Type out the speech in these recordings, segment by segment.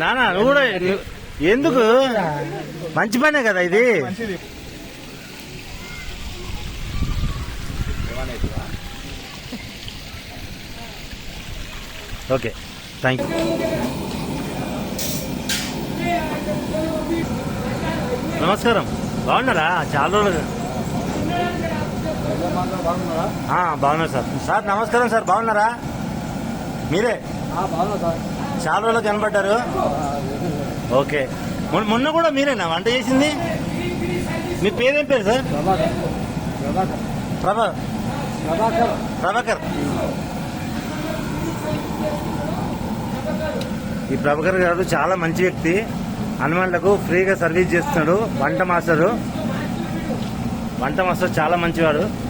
నానా నువ్వు కూడా ఎందుకు? మంచి పనే కదా ఇది? ఓకే థ్యాంక్ యూ నమస్కారం. బాగున్నారా? చాలా రోజులు. బాగున్నారా బాగున్నారు సార్. సార్ నమస్కారం సార్. బాగున్నారా? మీరే? చాలా రోజులు కనబడ్డారు? ఓకే. మొన్న- కూడా మీరేనా? వంట చేసింది? మీ పేరేం పేరు సార్? ప్రభా ప్రభాకర్. ఈ ప్రభాకర్ గారు చాలా మంచి వ్యక్తి. హనుమాన్లకు ఫ్రీగా సర్వీస్ చేస్తున్నాడు. వంట మాస్టరు. వంట మాస్టర్ చాలా మంచివాడు.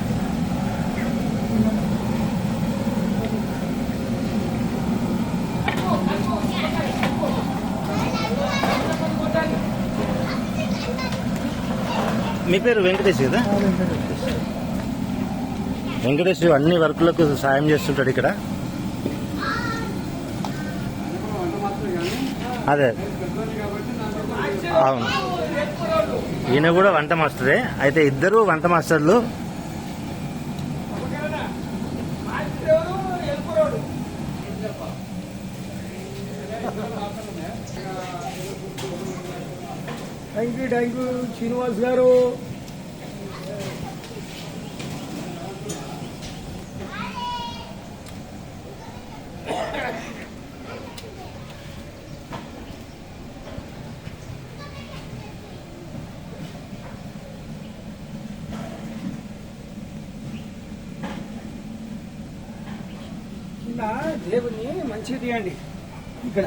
మీ పేరు వెంకటేష్ కదా? వెంకటేష్ అన్ని వర్కులకు సాయం చేస్తుంటాడు ఇక్కడ. అదే. అవును. ఈయన కూడా వంట మాస్టరే. అయితే ఇద్దరు వంట మాస్టర్లు thank you thank you Srinivas గారు. దేవుని మంచిది అండి. ఇక్కడ.